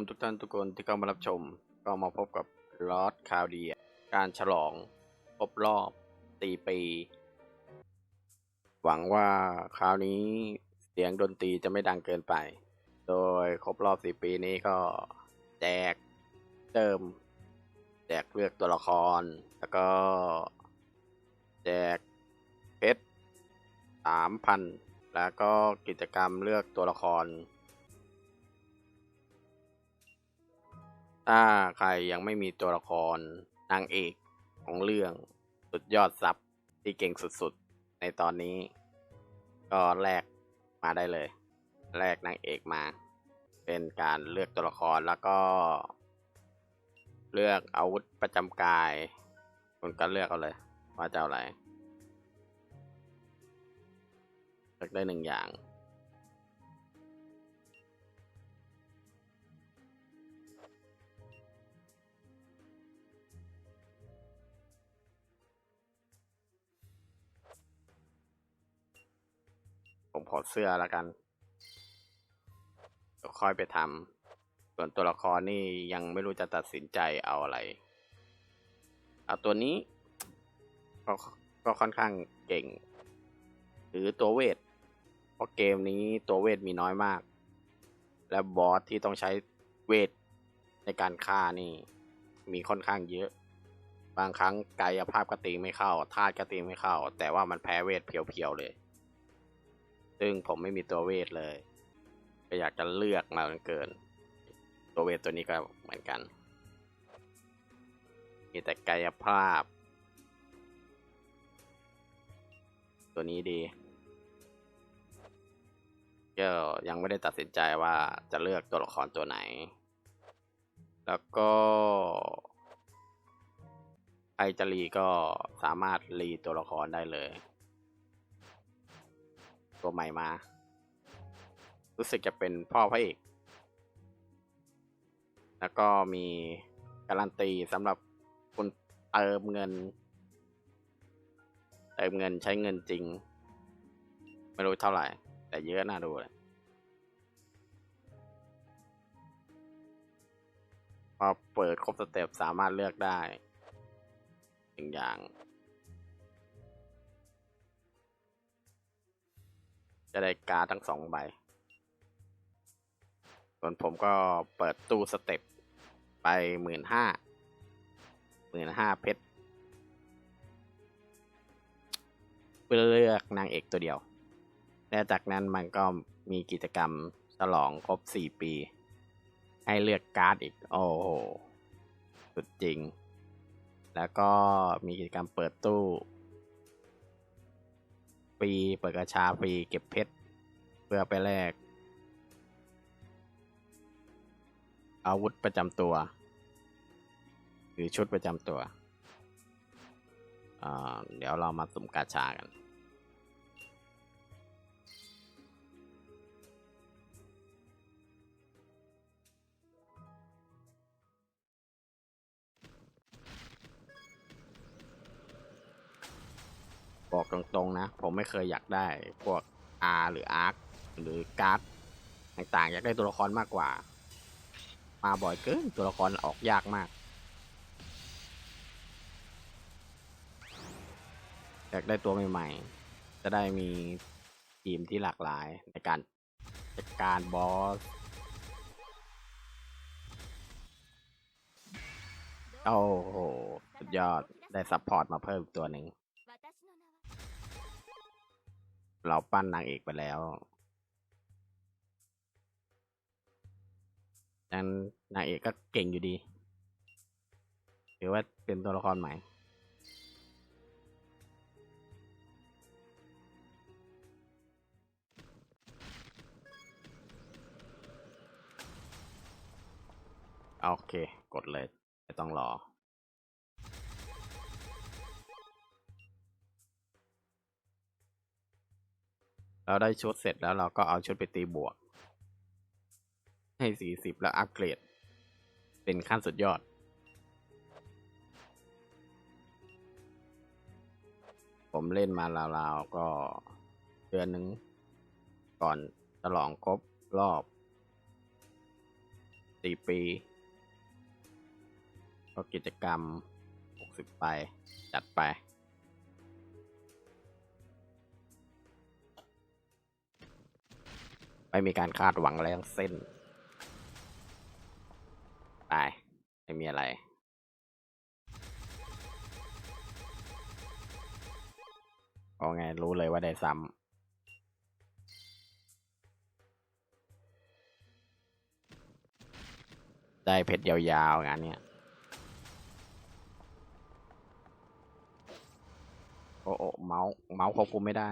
มทุกท่านทุกคนที่เข้ามารับชม ก็มาพบกับลอสคาวเดีย การฉลองครบรอบสี่ปี หวังว่าคราวนี้เสียงดนตรีจะไม่ดังเกินไป โดยครบรอบสี่ปีนี้ก็แจกเติม แจกเลือกตัวละคร แล้วก็แจกเพชรสามพันแล้วก็กิจกรรมเลือกตัวละคร ถ้าใครยังไม่มีตัวละครนางเอกของเรื่องสุดยอดซับที่เก่งสุดๆ ในตอนนี้ ก็แลกมาได้เลย แลกนางเอกมา เป็นการเลือกตัวละครแล้วก็ เลือกอาวุธประจำกาย คุณก็เลือกเอาเลย ว่าจะเอาอะไรเลือกได้หนึ่งอย่าง ผมขอเสื้อแล้วกันค่อยไปทำส่วนตัวละครนี่ยังไม่รู้จะตัดสินใจเอาอะไร เอาตัวนี้ก็ก็ค่อนข้างเก่ง หรือตัวเวท เพราะเกมนี้ตัวเวทมีน้อยมาก และบอสที่ต้องใช้เวทในการฆ่านี่ มีค่อนข้างเยอะ บางครั้งกายภาพก็ตีไม่เข้าธาตุก็ตีไม่เข้า แต่ว่ามันแพ้เวทเพียวๆเลย ซึ่งผมไม่มีตัวเวทเลย ก็อยากจะเลือกมาจนเกิน ตัวเวทตัวนี้ก็เหมือนกัน มีแต่กายภาพ ตัวนี้ดี ก็ยังไม่ได้ตัดสินใจว่าจะเลือกตัวละครตัวไหน แล้วก็ใครจะรีก็สามารถรีตัวละครได้เลย ตัวใหม่มา รู้สึกจะเป็นพ่อพระเอก แล้วก็มีการันตีสำหรับคุณเติมเงิน เติมเงินใช้เงินจริง ไม่รู้เท่าไหร่ แต่เยอะน่าดูเลยพอเปิดครบสเต็ปสามารถเลือกได้หนึ่งอย่าง จะได้การ์ดทั้งสองใบ ส่วนผมก็เปิดตู้สเต็ปไปหมื่นห้าหมื่นห้าเพชรเพื่อเลือกนางเอกตัวเดียว และจากนั้นมันก็มีกิจกรรมฉลองครบสี่ปี ให้เลือกการ์ดอีก โอ้โห สุดจริง แล้วก็มีกิจกรรมเปิดตู้ ฟรีเปิดกระชาฟรีเก็บเพชรเพื่อไปแลกอาวุธประจำตัว หรือชุดประจำตัว เดี๋ยวเรามาสุ่มกาชากัน บอกตรงๆนะ ผมไม่เคยอยากได้พวก R หรือ Arc หรือการ์ดต่างๆ อยากได้ตัวละครมากกว่า มาบ่อยเกินตัวละครออกยากมาก อยากได้ตัวใหม่ๆ จะได้มีทีมที่หลากหลายในการจัดการบอสโอ้โห สุดยอดได้ซัพพอร์ตมาเพิ่มตัวหนึ่ง เราปั้นนางเอกไปแล้วนั้นนางเอกก็เก่งอยู่ดีหรือว่าเป็นตัวละครใหม่ โอเค กดเลย ไม่ต้องรอ เราได้ชุดเสร็จแล้วเราก็เอาชุดไปตีบวก ให้สี่สิบแล้วอัปเกรด เป็นขั้นสุดยอด ผมเล่นมาราวๆ ก็เดือนหนึ่งก่อนฉลองครบรอบสี่ปี ก็กิจกรรมหกสิบไป จัดไป ไม่มีการคาดหวังอะไรทั้งสิ้นไปไม่มีอะไร เอาไงรู้เลยว่าได้ซ้ำได้เพชรยาวๆงานเนี้ยโอ้โอเมาส์เมาส์ควบคุมไม่ได้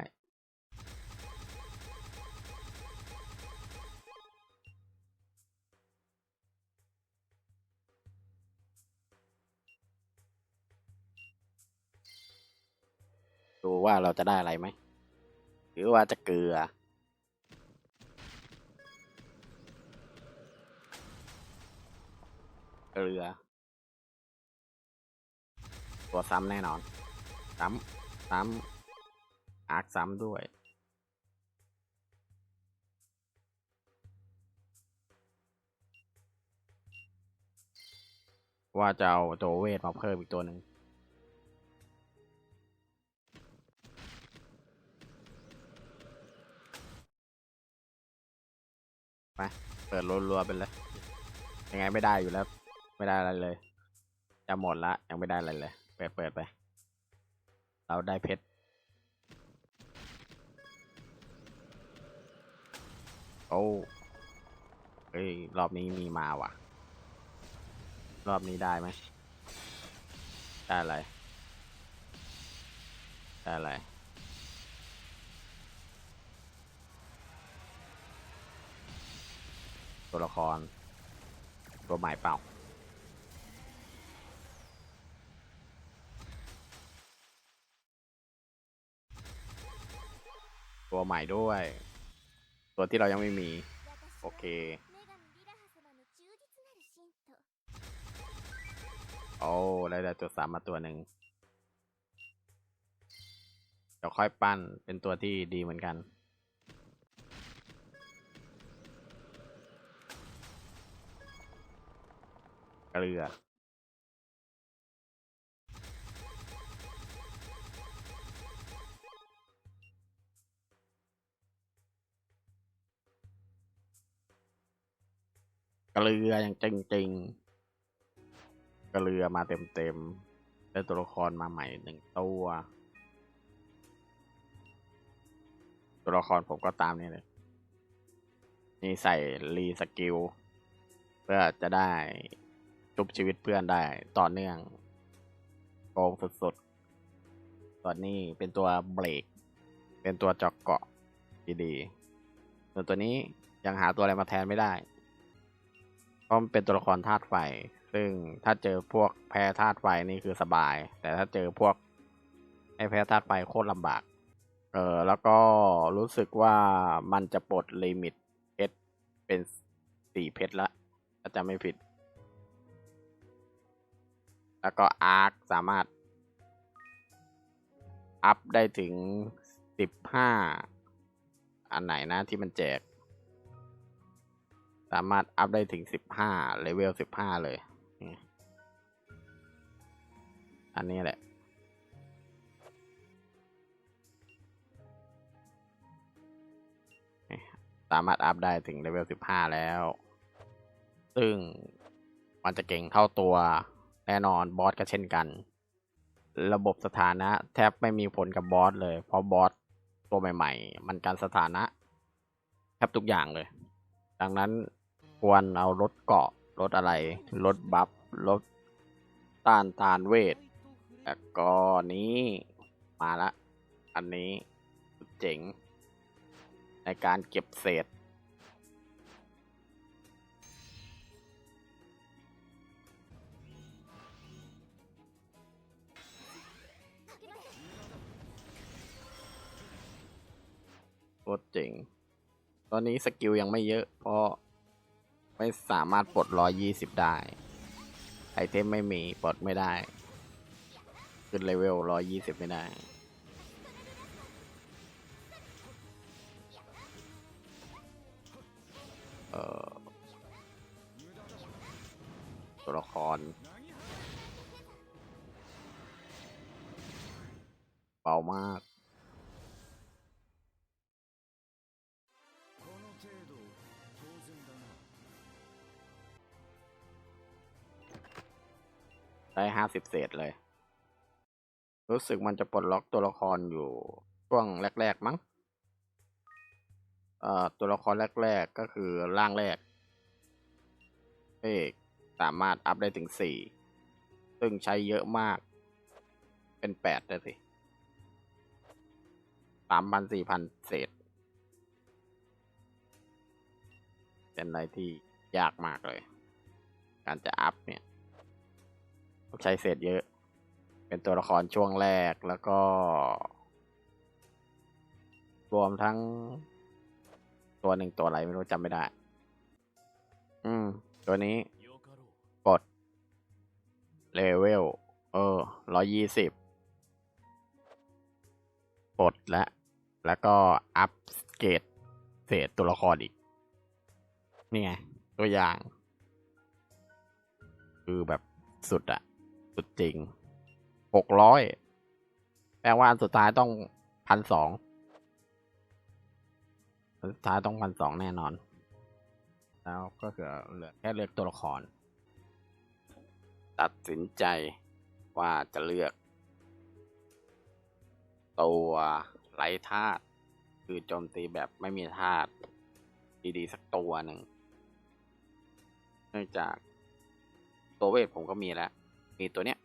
ว่าเราจะได้อะไรไหมหรือว่าจะเกลือ เกลือ ตัวซ้ำแน่นอน ซ้ำ ซ้ำ อาร์คซ้ำด้วยว่าจะเอาตัวเวทมาเพิ่มอีกตัวหนึ่ง ไปเปิดรัวๆไปเลย ยังไงไม่ได้อยู่แล้ว ไม่ได้อะไรเลย จะหมดละ ยังไม่ได้อะไรเลย เปิดเปิดไป เราได้เพชร โอ้เฮ้ย รอบนี้มีมาว่ะ รอบนี้ได้ไหมได้อะไร ได้อะไร ตัวละคร ตัวใหม่เปล่า ตัวใหม่ด้วย ตัวที่เรายังไม่มี โอเค โอ้ได้ได้ตัวสามมาตัวหนึ่งเดี๋ยวค่อยปั้นเป็นตัวที่ดีเหมือนกัน กลือ เกลืออย่างจริงๆ เกลือมาเต็มๆ ได้ตัวละครมาใหม่หนึ่งตัว ตัวละครผมก็ตามนี่เลย นี่ใส่รีสกิลเพื่อจะได้ ชุบชีวิตเพื่อนได้ต่อเนื่องโกงสุดๆตอนนี้เป็นตัวเบรก เป็นตัวจอกเกาะดีๆส่วนตัวนี้ยังหาตัวอะไรมาแทนไม่ได้เพราะมันเป็นตัวละครธาตุไฟ ซึ่งถ้าเจอพวกแพ้ธาตุไฟนี่คือสบาย แต่ถ้าเจอพวกไอ้แพ้ธาตุไฟโคตรลำบาก เออแล้วก็รู้สึกว่ามันจะปลดลิมิตเพชรเป็นสี่เพชรละถ้าจะไม่ผิด แล้วก็อาร์คสามารถ อัพได้ถึงสิบห้าอันไหนนะที่มันแจก สามารถอัพได้ถึงสิบห้าเลเวลสิบห้าเลย อันนี้แหละสามารถอัพได้ถึงเลเวลสิบห้าแล้ว ซึ่งมันจะเก่งเท่าตัว แน่นอนบอสก็เช่นกัน ระบบสถานะแทบไม่มีผลกับบอสเลย เพราะบอสตัวใหม่ ๆ มันการสถานะแทบทุกอย่างเลย ดังนั้นควรเอารถเกาะรถอะไรรถบัฟรถต้านทานเวทแล้วก็นี้มาละ อันนี้เจ๋ง ในการเก็บเศษ ตรเจ๋ง ตอนนี้สกิลยังไม่เยอะ เพราะไม่สามารถปลดร้อยยี่สิบได้ ไอเทมไม่มีปลดไม่ได้ ขึ้นเลเวลร้อยยี่สิบไม่ได้เออตัวละครเบามาก ได้ห้าสิบเศษเลย รู้สึกมันจะปลดล็อกตัวละครอยู่ช่วงแรก ๆ มั้งเอ่อตัวละครแรก ๆ ก็คือร่างแรกเอกสามารถอัพได้ถึงสี่ซึ่งใช้เยอะมาก เป็นแปดเลยสิสามพันสี่พันเศษ เป็นอะไรที่ยากมากเลย การจะอัพเนี่ย ใช้เศษเยอะ เป็นตัวละครช่วงแรกแล้วก็ รวมทั้ง ตัวหนึ่งตัวอะไรไม่รู้จำไม่ได้ อืม ตัวนี้กดเลเวลเออร้อยยี่สิบกดแล้วแล้วก็อัพเกรดเศษตัวละครอีก นี่ไง ตัวอย่าง คือแบบสุดอะ สุดจริงหกร้อยแปลว่าอันสุดท้ายต้องพันสองอันสุดท้ายต้องพันสองแน่นอน แล้วก็คือเหลือแค่เลือกตัวละคร ตัดสินใจว่าจะเลือก ตัวไร้ธาตุคือโจมตีแบบไม่มีธาตุดีๆ สักตัวหนึ่ง เนื่องจากตัวเวทผมก็มีแล้ว มีตัวเนี้ย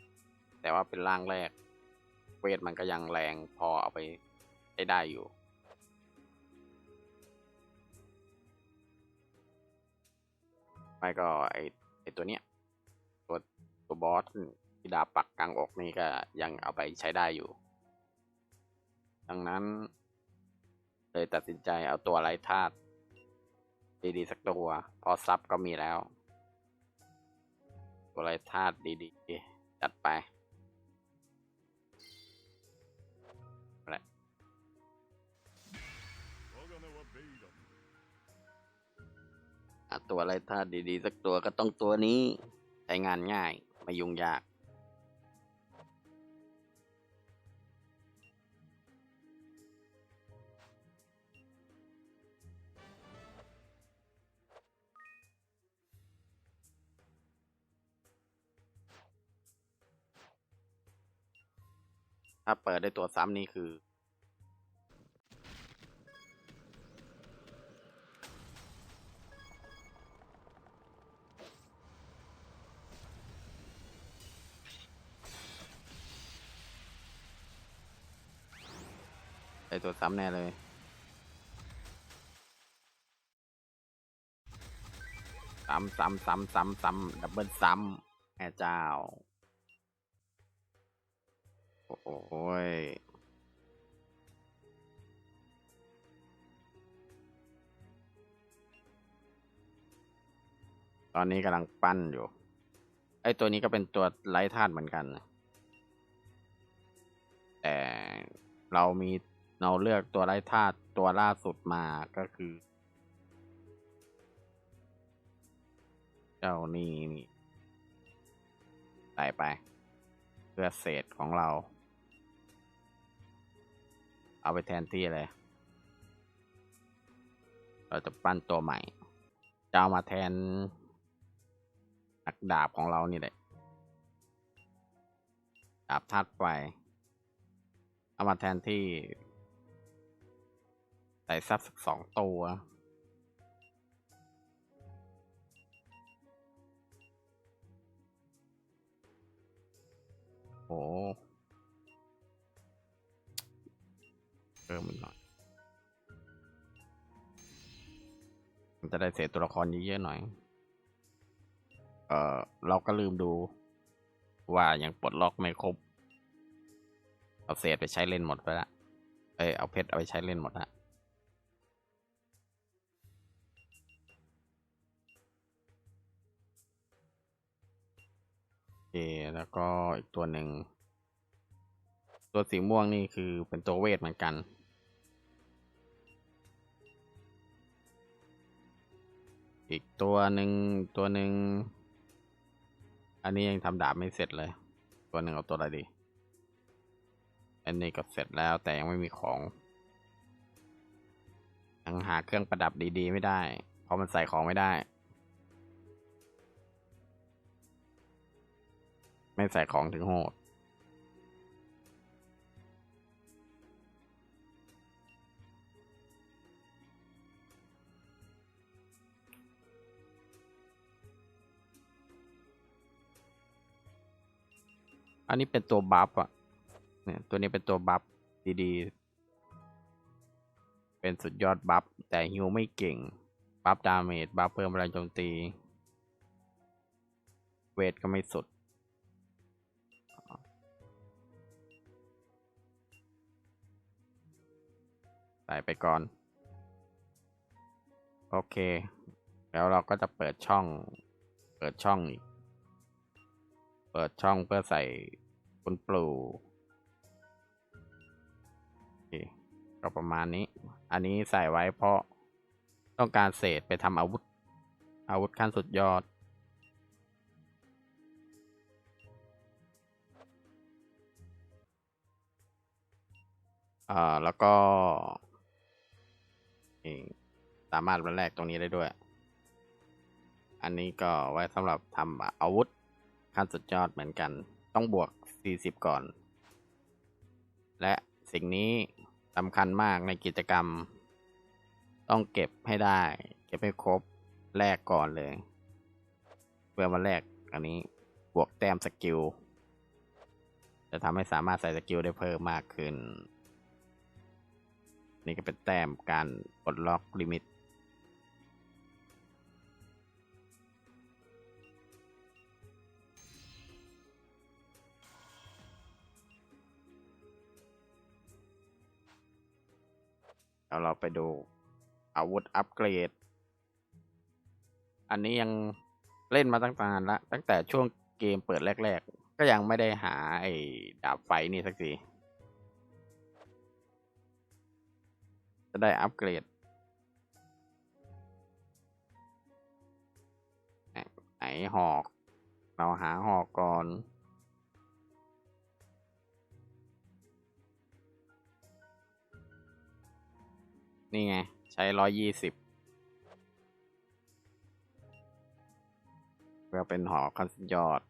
แต่ว่าเป็นร่างแรก เวทมันก็ยังแรงพอเอาไปใช้ได้อยู่ ไม่ก็ไอไอตัวเนี้ย ตัวตัวบอสที่ดาบปักกลางอกนี่ก็ยังเอาไปใช้ได้อยู่ ดังนั้นเลยตัดสินใจเอาตัวไร้ธาตุดีๆสักตัว พอซับก็มีแล้ว อะไรธาตุดีๆ จัดไปอะไรตัวอะไรธาตุดีๆ สักตัวก็ต้องตัวนี้ ใช้งานง่าย ไม่ยุ่งยาก ถ้าเปิดได้ตัวซ้ำนี่คือ ได้ตัวซ้ำแน่เลยซ้ำซ้ำซ้ำซ้ำซ้ำดับเบิลซ้ำแม่เจ้า โอ้ยตอนนี้กำลังปั้นอยู่ ไอ้ตัวนี้ก็เป็นตัวไร้ธาตุเหมือนกัน แต่เรามีเราเลือกตัวไร้ธาตุตัวล่าสุดมาก็คือ เจ้านี่นี่ใส่ไป เพื่อเศษของเรา เอาไปแทนที่เลย เราจะปั้นตัวใหม่ จะเอามาแทนนักดาบของเรานี่แหละ ดาบธาตุไฟ เอามาแทนที่ ใส่ซับสักสองตัวโอ้ พิ่มอีกหน่อย มันจะได้เศษตัวละครเยอะๆหน่อย เออเราก็ลืมดู ว่ายังปลดล็อกไม่ครบ เอาเศษไปใช้เล่นหมดไปละ เอ้ยเอาเพชรเอาไปใช้เล่นหมดละโอเคแล้วก็อีกตัวหนึ่ง ตัวสีม่วงนี่คือเป็นตัวเวทเหมือนกัน อีกตัวหนึ่งตัวหนึ่ง อันนี้ยังทำดาบไม่เสร็จเลย ตัวหนึ่งเอาตัวอะไรดี อันนี้ก็เสร็จแล้วแต่ยังไม่มีของยังหาเครื่องประดับดีๆ ไม่ได้ เพราะมันใส่ของไม่ได้ ไม่ใส่ของถึงโหด อันนี้เป็นตัวบัฟอะเนี่ยตัวนี้เป็นตัวบัฟดีๆ เป็นสุดยอดบัฟแต่ฮิวไม่เก่ง บัฟดาเมจบัฟเพิ่มพลังโจมตี เวทก็ไม่สุด ใส่ไปก่อน โอเค แล้วเราก็จะเปิดช่อง เปิดช่องอีก เปิดช่องเพื่อใส่ คุณปลูโอเคก็ประมาณนี้ อันนี้ใส่ไว้เพราะต้องการเศษไปทำอาวุธ อาวุธขั้นสุดยอด อ่า แล้วก็สามารถมาแลกตรงนี้ได้ด้วย อันนี้ก็ไว้สำหรับทำอาวุธขั้นสุดยอดเหมือนกัน ต้องบวก 40 ก่อน และสิ่งนี้สำคัญมากในกิจกรรม ต้องเก็บให้ได้ เก็บให้ครบแลกก่อนเลย เพื่อมาแลกอันนี้บวกแต้มสกิล จะทำให้สามารถใส่สกิลได้เพิ่มมากขึ้น นี่ก็เป็นแต้มการปลดล็อกลิมิต แล้วเราไปดูอาวุธอัปเกรด อันนี้ยังเล่นมาตั้งนานละตั้งแต่ช่วงเกมเปิดแรก ๆ ก็ยังไม่ได้หาไอ้ดาบไฟนี่สักที จะได้อัปเกรด ไหนหอก เราหาหอกก่อน นี่ไง ใช้ร้อยยี่สิบเพื่อเป็นหอขั้นยอด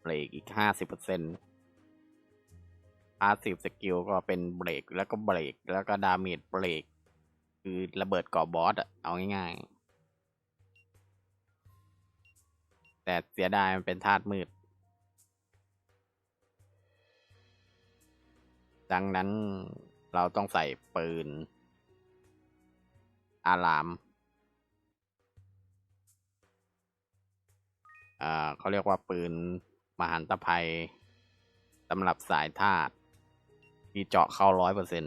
เบรกอีกห้าสิบเปอร์เซ็นต์พาสซีฟสกิลก็เป็นเบรกแล้วก็เบรกแล้วก็ดาเมจเบรกคือระเบิดก่อบอสอะเอาง่ายๆ แต่เสียดายมันเป็นธาตุมืด ดังนั้น เราต้องใส่ปืน อารามเขาเรียกว่าปืนมหันตภัยสำหรับสายธาตุที่เจาะเข้าร้อยเปอร์เซ็น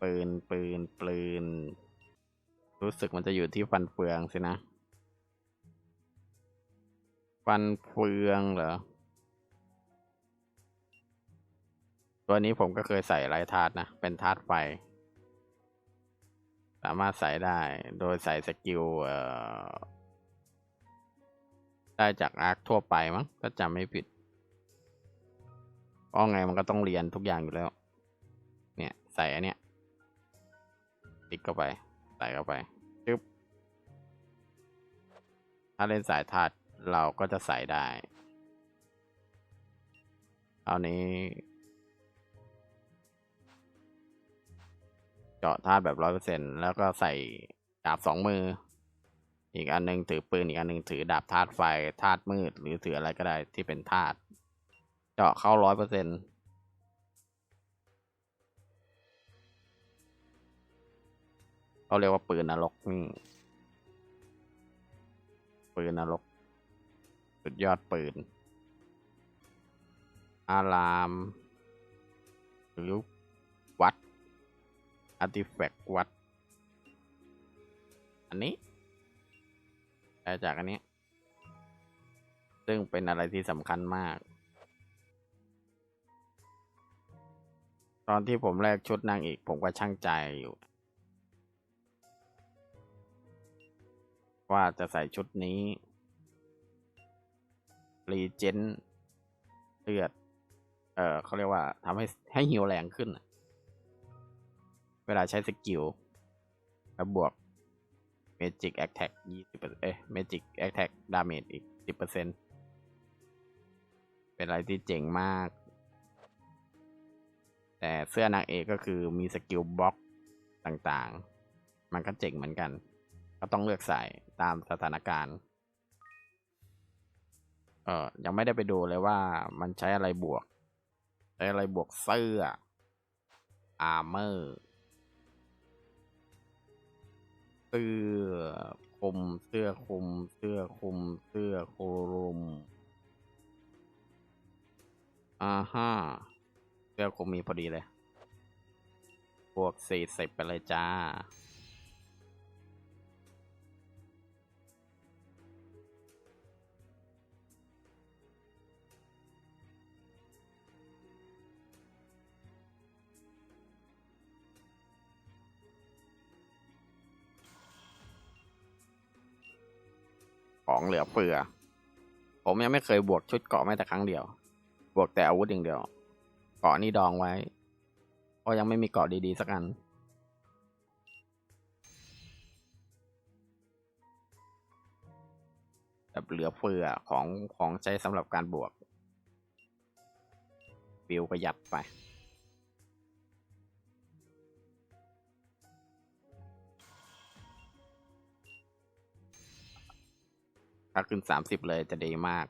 ปืนปืนปืน รู้สึกมันจะอยู่ที่ฟันเฟืองสินะ ฟันเฟืองเหรอ ตัวนี้ผมก็เคยใส่ไร้ธาตุนะ เป็นธาตุไฟ สามารถใส่ได้ โดยใส่สกิลได้จากอาร์คทั่วไปมั้งถ้าจำไม่ผิดเพราะไงมันก็ต้องเรียนทุกอย่างอยู่แล้ว เนี่ย ใส่อันเนี้ยติ๊กเข้าไป ใส่เข้าไปปึ๊บถ้าเล่นสายธาตุเราก็จะใส่ได้เอานี้าะธาตุแบบร้อยเปอร์เซ็นแล้วก็ใส่ดาบสองมือ อีกอันหนึงถือปืนอีกอันหนึงถือดาบธาตุไฟธาตุมืด หรือถืออะไรก็ได้ที่เป็นธาตุเจาะเข้าร้อยเปอร์เซ็นเขาเรียกว่าปืนนรกนี่ปืนนรก สุดยอดปืน อาราม หรือ อาร์ติแฟกต์วัด อันนี้ได้จากอันนี้ ซึ่งเป็นอะไรที่สำคัญมาก ตอนที่ผมแลกชุดนางเอกผมก็ช่างใจอยู่ ว่าจะใส่ชุดนี้รีเจนเลือด เออเขาเรียกว่าทำให้ให้ฮิวแรงขึ้น เวลาใช้สกิลแล้วบวก Magic Attack 20%เอ้ย Magic Attack Damage อีก 10%เป็นอะไรที่เจ๋งมาก แต่เสื้อนางเอกก็คือมีสกิลบล็อกต่างๆ มันก็เจ๋งเหมือนกัน ก็ต้องเลือกใส่ตามสถานการณ์ เออยังไม่ได้ไปดูเลยว่ามันใช้อะไรบวก ใช้อะไรบวกเสื้ออาร์เมอร์ เสื้อคลุมเสื้อคลุมเสื้อคลุมเสื้อคลุมอ่าฮะเสื้อคลุมมีพอดีเลย บวกสี่สิบไปเลยจ้า ของเหลือเฟือ ผมยังไม่เคยบวกชุดเกราะแม้แต่ครั้งเดียว บวกแต่อาวุธอย่างเดียว เกราะนี่ดองไว้เพราะยังไม่มีเกราะดีๆสักอันแบบเหลือเฟือของของใช้สำหรับการบวก บิวก็ยัดไป ถ้าขึ้นสามสิบเลยจะดีมาก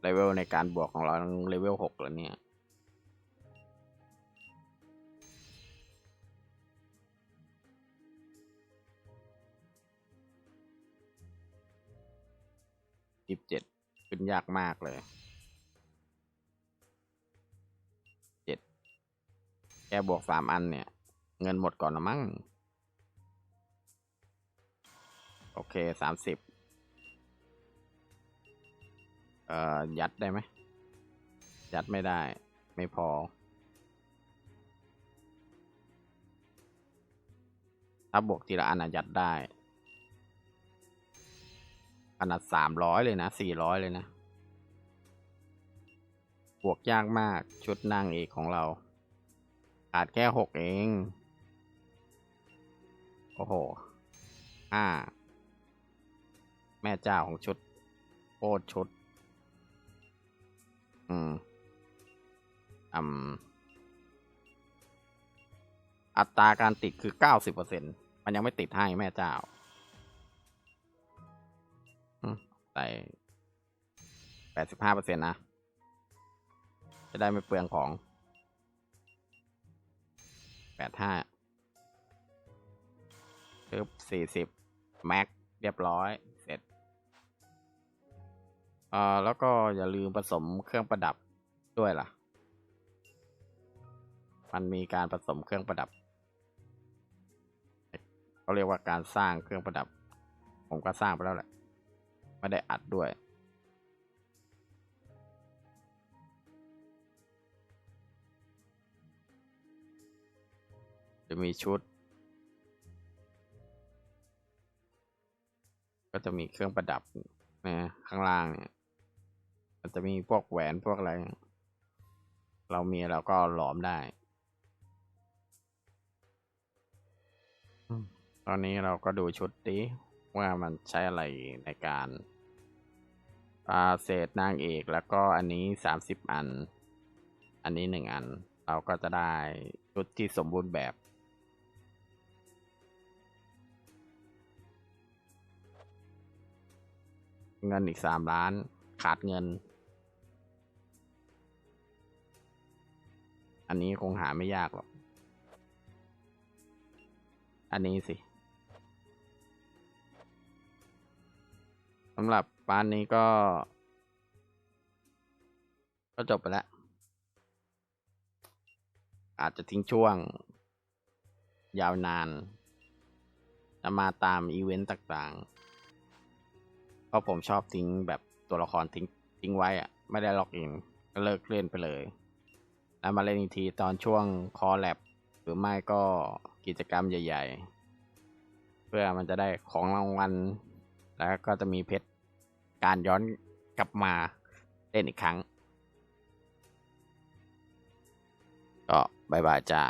เลเวลในการบวกของเราเลเวลหกแล้วเนี่ยยี่สิบเจ็ดขึ้นยากมากเลย เจ็ด แค่บวกสามอันเนี่ย เงินหมดก่อนนะมั้ง โอเคสามสิบเอ่อ ยัดได้ไหม ยัดไม่ได้ ไม่พอ ถ้าบวกทีละอันอะยัดได้ขนาดสามร้อยเลยนะสี่ร้อยเลยนะ บวกยากมากชุดนางเอกของเราขาดแค่หกเอง อ้โหห้าแม่เจ้าของชุดโคตรชุด อืมอืมอัตราการติดคือเก้าสิบเปอร์เซ็นมันยังไม่ติดให้แม่เจ้าใส่แปดสิบห้าเปอร์เซ็นต์นะ จะได้ไม่เปลืองของแปดห้า ปึ๊บสี่สิบแม็กเรียบร้อยเสร็จอ่อแล้วก็อย่าลืมผสมเครื่องประดับด้วยล่ะ มันมีการผสมเครื่องประดับเขาเรียกว่าการสร้างเครื่องประดับ ผมก็สร้างไปแล้วแหละไม่ได้อัดด้วยจะมีชุด จะมีเครื่องประดับนะข้างล่างเนี่ย มันจะมีพวกแหวนพวกอะไร เรามีเราก็หลอมได้ ตอนนี้เราก็ดูชุดดิว่ามันใช้อะไรในการอาเศษนางเอกแล้วก็อันนี้สามสิบอัน อันนี้หนึ่งอัน เราก็จะได้ชุดที่สมบูรณ์แบบ เงินอีกสามล้าน ขาดเงิน อันนี้คงหาไม่ยากหรอก อันนี้สิสำหรับปานนี้ก็ ก็จบไปแล้ว อาจจะทิ้งช่วง ยาวนาน จะมาตามอีเวนต์ต่างๆ เพราะผมชอบทิ้งแบบตัวละครทิ้งทิ้งไว้อะไม่ได้ล็อกอินก็เลิกเล่นไปเลย แล้วมาเล่นอีกทีตอนช่วงคอแลบหรือไม่ก็กิจกรรมใหญ่ ๆ เพื่อมันจะได้ของรางวัล แล้วก็จะมีเพชรการย้อนกลับมาเล่นอีกครั้ง ก็บายบายจ้า